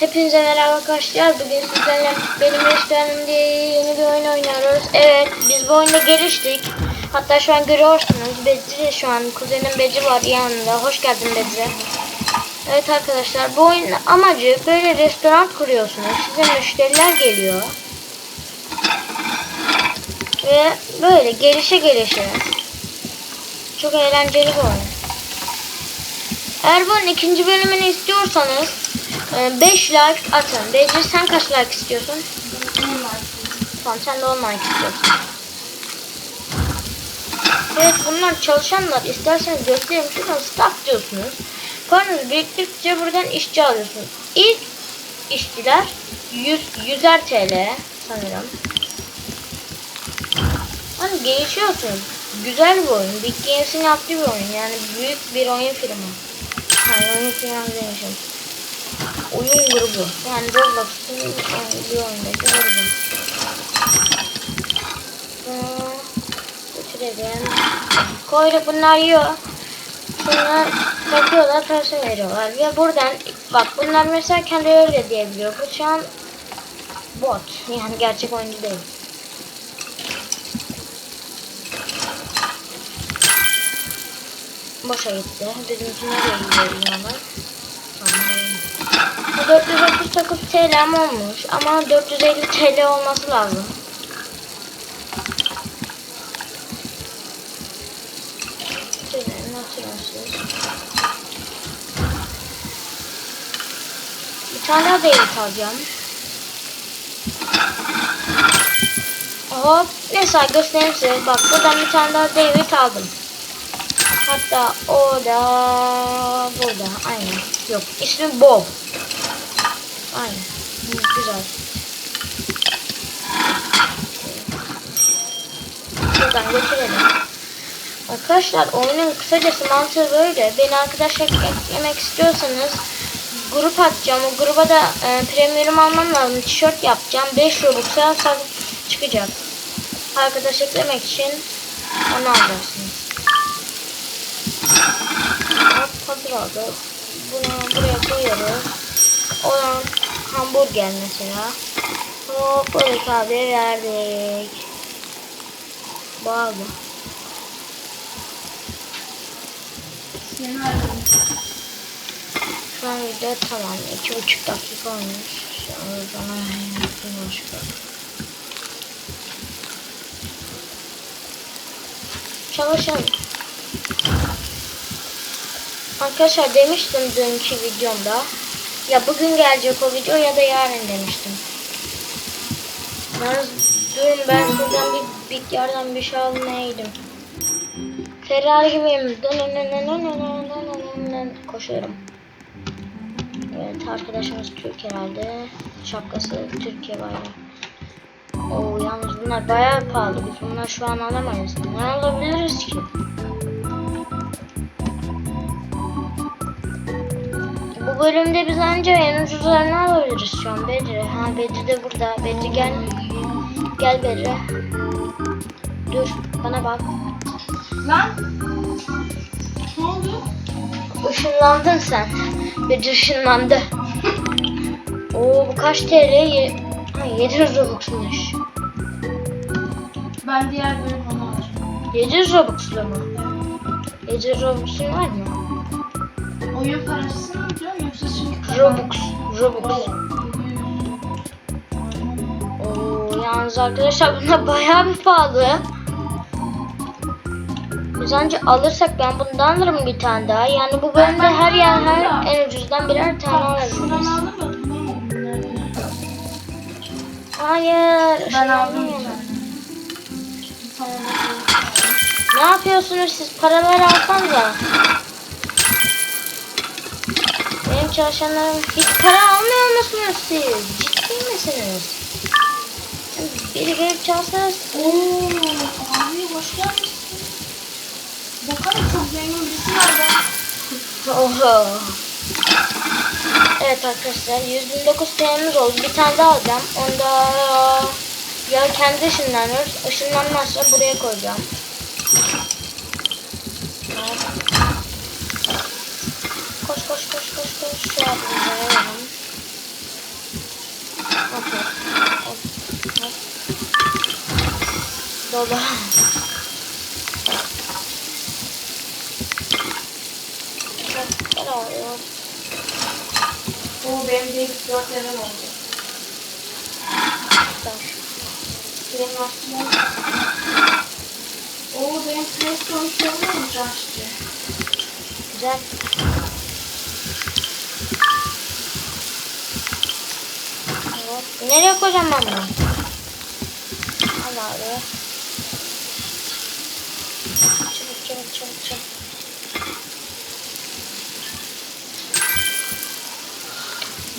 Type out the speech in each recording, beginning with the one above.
Hepinize merhaba arkadaşlar. Bugün sizlerle benim restoranım diye yeni bir oyun oynuyoruz. Evet, biz bu oyunda geliştik. Hatta şu an görüyorsunuz. Bedri şu an kuzenim Bedri var yanında. Hoş geldin Bedri. Evet arkadaşlar, bu oyunun amacı böyle restoran kuruyorsunuz. Size müşteriler geliyor. Ve böyle gelişe gelişe. Çok eğlenceli bir oyun. Eğer bunun ikinci bölümünü istiyorsanız 5 like atın. Bedri sen kaç like istiyorsun? Tamam sen de 10 like istiyorsun. Evet bunlar çalışanlar. İsterseniz göstereyim. Şuradan staff diyorsunuz. Paranız biriktirdikçe buradan işçi alıyorsunuz. İlk işçiler 100, 100'er TL sanırım. Hani gelişiyorsunuz. Güzel bir oyun. Big Games'in yaptığı bir oyun. Yani büyük bir oyun firma. Hayır oyun firması demişim. Oyun grubu. Yani Roblox'un bir oyundaki grubu. Götürelim. Koydu bunlar yiyor. Sonra bakıyorlar parası veriyorlar. Ve buradan bak bunlar mesela kendileri öyle diyebiliyor. Bu şu an bot. Yani gerçek oyuncu değil. Boşa gitti. Bizimki nereye gidiyor 439 TL mi olmuş ama 450 TL olması lazım. Bir tane daha David alacağım. Hop. Neyse göstereyim size. Bak buradan bir tane daha David aldım. Hatta o da burada. Aynen. Yok. ismi Bob. Aynen. Güzel. Şuradan götürelim. Arkadaşlar oyunun kısacası mantığı böyle. Beni arkadaşlar eklemek istiyorsanız grup atacağım. O gruba da e, premium almam lazım. Tişört yapacağım. 5 Robux'a çıkacak. Arkadaş eklemek için onu alacaksınız. Hop hazır oldu. Bunu buraya koyuyoruz. Olan hamburger mesela. Hop böyle tabi verdik. Bağlı. Şu an video tamam. iki buçuk dakika olmuş. Şu an bana yaptım başka. Çalışalım. Arkadaşlar demiştim dünkü videomda. Ya bugün gelecek o video ya da yarın demiştim. Yalnız durun ben şuradan bir bit yerden bir şey almaya gidiyorum. Ferrari gibiyim. Koşuyorum. Evet arkadaşımız Türk herhalde. Şapkası Türkiye bayrağı. Oo yalnız bunlar bayağı pahalı. Biz bunları şu an alamayız. Ne alabiliriz ki? Bölümde biz anca en ucuzlarını alabiliriz şu an Bedri. Ha Bedri de burada. Bedri gel. Gel Bedri. Dur bana bak. Lan. Ne oldu? Işınlandın sen. Bedri ışınlandı. Oo bu kaç TL? Ha, 700 Robux'muş. Ben diğer bölüm onu alacağım. 700 Robux'lu mu? 700 Robux'un var mı? Oyun parası Robux. Robux. Oo, yalnız arkadaşlar bunlar bayağı bir pahalı. Biz anca alırsak ben bundan alırım bir tane daha. Yani bu bölümde her yer her en ucuzdan birer tane alabiliriz. Hayır. Ben aldım Ne yapıyorsunuz siz? Paraları alsanıza. Benim çalışanlarım hiç para almıyor musunuz siz? Ciddi misiniz? Biri gelip çalsanız Oo, abi hoş gelmişsin. Bakalım çok zengin birisi nerede? Oho. Evet arkadaşlar 129 TL'miz oldu. Bir tane daha alacağım. Onda ya kendi ışınlanıyoruz. Işınlanmazsa buraya koyacağım. şey yapalım. Okey. Dolar. Bu benim de 4 level oldu. Benim aslında... Oo benim Play Store şey olmamış aşçı. Güzel. Nereye koyacağım ben bunu? Al abi. Çabuk çabuk çabuk çabuk.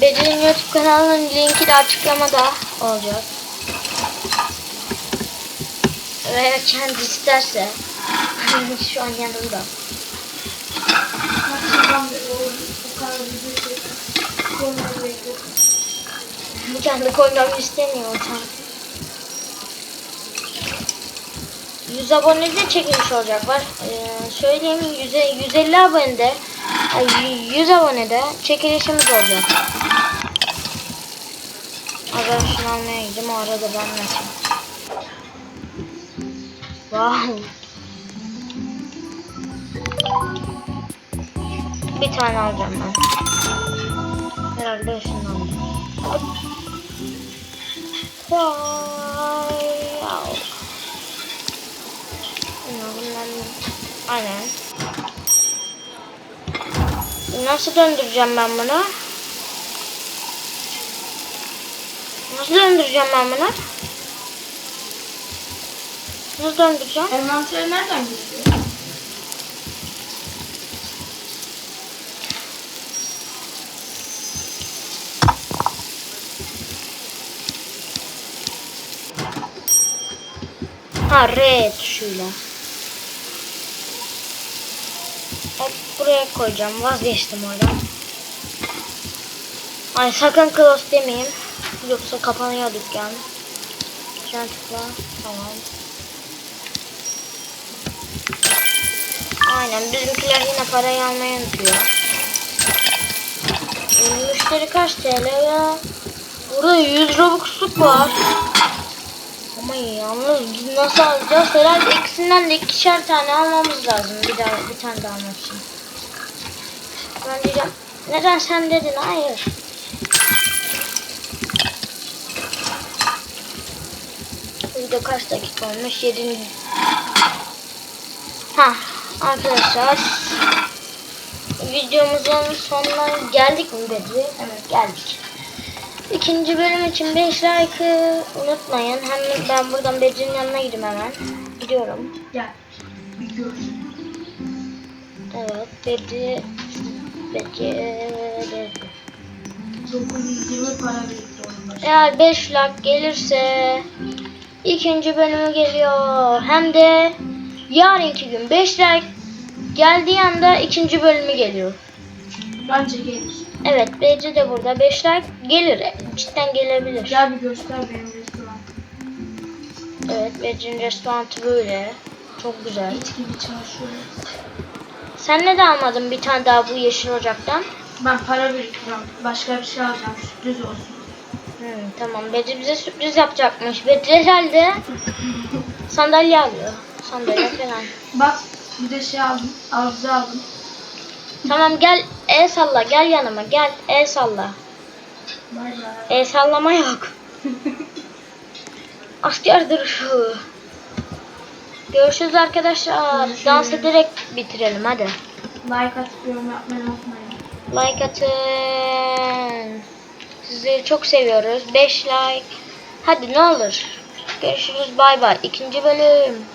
Bedir'in YouTube kanalının linki de açıklamada olacak. Ve kendi isterse şu an yanımda. Maçından da o, kadar video çektim. Bekliyorum. Kendi koymamı istemiyor tam. 100 abonede çekilmiş olacak var. Ee, söyleyeyim 100, 150 abonede ay, 100 abonede çekilişimiz olacak. Aga şunu almaya gideceğim o arada ben nasıl? Wow. Bir tane alacağım ben. Herhalde şunu alacağım. Wow. Bunlar Aynen. Nasıl döndüreceğim ben bunu? Nasıl döndüreceğim ben bunu? Nasıl döndüreceğim? Envanteri nereden geliyor? Ha R tuşuyla. Hop buraya koyacağım. Vazgeçtim oradan. Ay sakın close demeyeyim. Yoksa kapanıyor dükkan. Şuna tıkla. Tamam. Aynen bizimkiler yine parayı almayı unutuyor. Müşteri kaç TL ya? Burada 100 Robux'luk var. Ama yalnız biz nasıl alacağız? Herhalde ikisinden de ikişer tane almamız lazım. Bir daha bir tane daha almak için. Ben diyeceğim. Neden sen dedin? Hayır. Video kaç dakika olmuş? 7. Ha arkadaşlar videomuzun sonuna geldik mi Bedri? Evet geldik. İkinci bölüm için 5 like'ı unutmayın. Hem ben buradan Bedri'nin yanına gideyim hemen. Gidiyorum. Gel. Evet Bedri Bedri Bedri. 920 para birikti onun başı. Eğer 5 like gelirse ikinci bölümü geliyor. Hem de yarınki gün 5 like geldiği anda ikinci bölümü geliyor. Bence gelir. Evet Bedri de burada 5 like gelir. Cidden gelebilir. Gel bir göster benim restoran. Evet Bedri'nin restoranı böyle. Çok güzel. İç gibi çalışıyor. Sen ne de almadın bir tane daha bu yeşil ocaktan? Ben para biriktiriyorum. Başka bir şey alacağım. Sürpriz olsun. Hmm, tamam Bedri bize sürpriz yapacakmış. Bedri herhalde sandalye alıyor. Sandalye falan. Bak bir de şey aldım. Avcı aldım. Tamam gel el salla gel yanıma gel el salla. Bay bay. El sallama yok. Asker duruşu. Görüşürüz arkadaşlar. Görüşürüz. Dans ederek bitirelim hadi. Like atıp yorum yapmayı unutmayın. Like atın. Sizleri çok seviyoruz. 5 like. Hadi ne olur. Görüşürüz bay bay. İkinci bölüm.